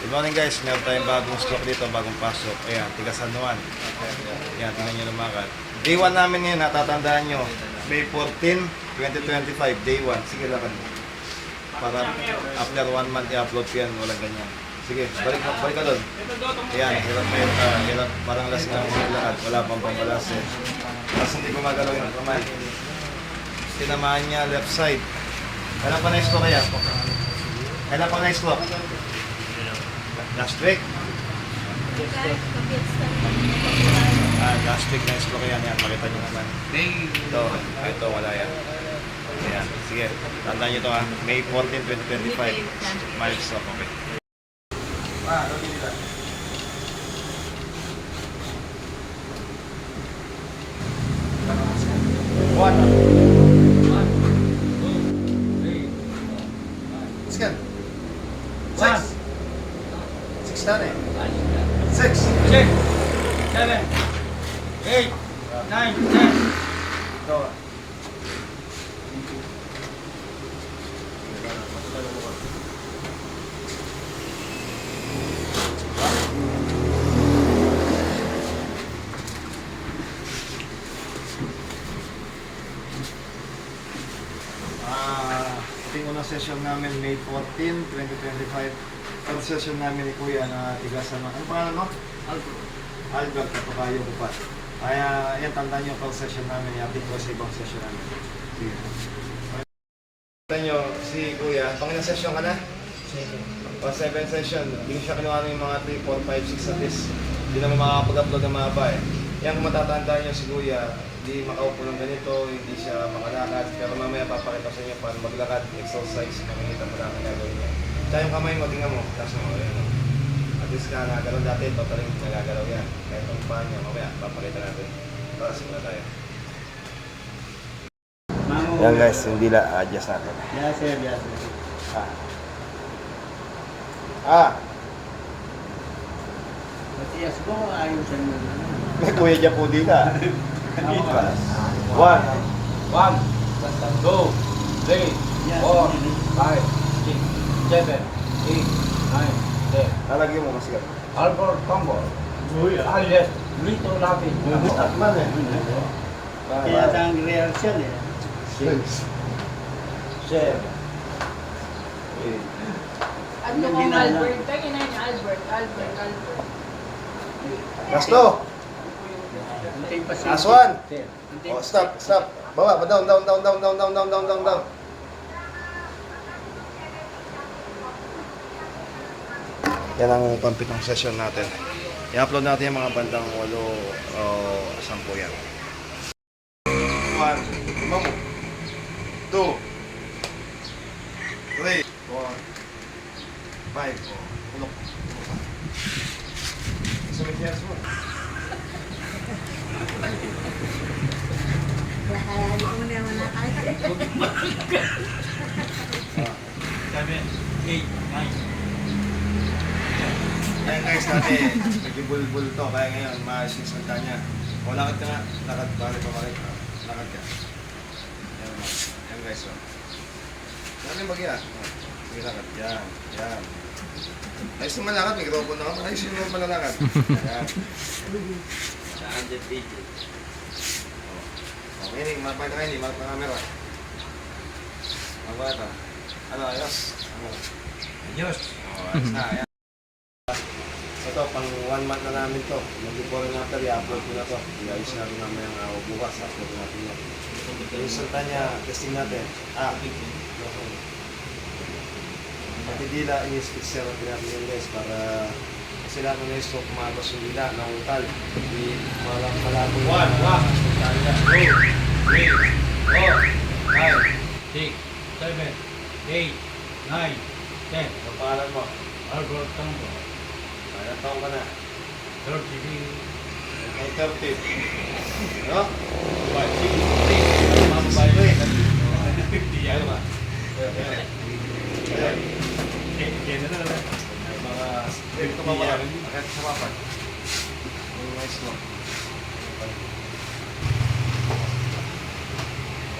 Good morning guys, meron tayong bagong stock dito, bagong pasok. Ayan, tiga San Juan. Ayan, tingnan nyo lumakad. Day 1 namin ngayon, natatandaan nyo. May 14, 2025, day 1. Sige, lakad mo. Para after 1 month i-upload ko yan, walang ganyan. Sige, balik, balik ka doon. Ayan, hirap na yun. ah, hirap, parang last na ako lakad. Wala pang pambalas eh. Tapos hindi ko magalaw yung kamay. Tinamaan niya left side. Kailan pa na-stroke kaya? Kailan pa na-stroke? Last week? Ah, last week na-stroke yan. Yan, makita niyo naman. Ito, ito, wala yan. Ayan, sige. Tandaan niyo to ha. May 14, 2025. Mild stroke, okay. Ah, ano nila? One. Scan. Six. Na eh. Six. six, seven, eight, nine, ten. Ito. Ah, yung unang session namin May 14, 2025. Third session namin ni Kuya na tigasan ng... Ano pangalan mo? Albert, kapakayo ko pa. Kaya, yan, tandaan nyo pang session namin. I-update ko sa ibang session namin. Sige. Tandaan nyo, si Kuya, pang ilang session ka na? O, seven session. Hindi ko siya kinuha ng mga 3, 4, 5, 6 at least. Hindi naman makakapag-upload ng mga eh. Yan, kung matatandaan nyo si Kuya, hindi makaupo ng ganito, hindi siya makalakad. Pero mamaya papakita sa inyo paano maglakad, exercise, makikita mo lang ang gagawin niya. Tsaka yung kamay mo, tingnan mo, taas mo, ayan o. At least ka nagalaw dati, totally nagagalaw yan. Kahit ang paa niya, mamaya, papakita natin. Tara, simula tayo. Yan guys, yung dila, adjust natin. Yes, sir, yes, sir. Ah. Ah, Matiyas ko, ayusan mo. may kuya dyan po dila. One. One, two, three, four, five, six, seven, eight, nine, ten. Lalagyan mo kasi. Albert Combo. Alias Lito Lapid. Takman eh. Kaya ang reaction eh. Six. Seven. Eight. Ano Yung kong. Albert? Kaya ina niya, Albert, Albert, Albert. Pa Last one. Oh, stop, stop. Baba, down, down, down, down, down, down, down, down, down, Yan ang pampitong session natin. I-upload natin yung mga bandang 8 o 10 yan. 1, 2, 3, 4, 5, 6, ulok. Sa may tiyas mo. Lahalali ko na wala ka. Sabi, 8, 9, guys, dati nagbubulbul to. Kaya ngayon, maayos yung salita niya. O, lakad ka nga. Lakad, bali pa balik. Ah, lakad ka. Yan, yan guys. Oh. So. Lakad yung bagya. Oh, Sige, lakad. Yan, yan. Ayos yung malakad. May robo na kami. Ayos yung malalakad. Yan. Saan dyan video? Oh, okay, Ning. Mapagka kayo, Ning. Mapagka camera. Mapagka ito. Ano, ayos? Ano? Ayos. Oh, ayos na. Ayan. Ito, pang one month na namin to. Mag-before and after, i-upload ko na to. I-ayos natin namin ang uh, bukas. Upload natin yan. Yung resulta niya, testing natin. Ah, Pati dila, i-speak therapy natin yun guys para kasi lahat ng na-stroke kumagos yung dila, nanguntal. Hindi malang malabo. One, one, two, three, four, five, six, seven, eight, nine, ten. Pangalan mo? Albert Combo. Ilang taon ka na? 30. Ay, 30. Ano? Ba, sige. Mamabay ko eh. 50 yan. Ano ba? General na. Mga dito pa wala. Akit sa papan. Yung nice lock.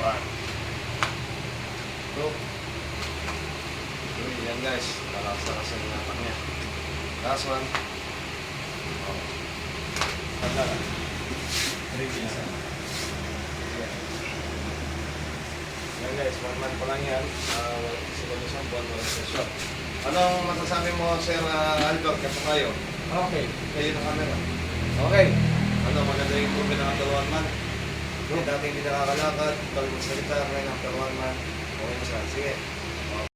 One. Two. Two. Guys. Nalakas-lakas yung napak niya. Last one. Tanda lang. Three days. Yan. Guys, one month pa lang yan. Uh, walang siguro isang buwan, walang session. Anong masasabi mo, Sir uh, Albert, kapag kayo? Okay. Kayo ng camera. Okay. Ano, maganda yung improvement ng after one month. Dati hindi nakakalakad, bago magsalita, ngayon after one month. Okay na siya. Sige.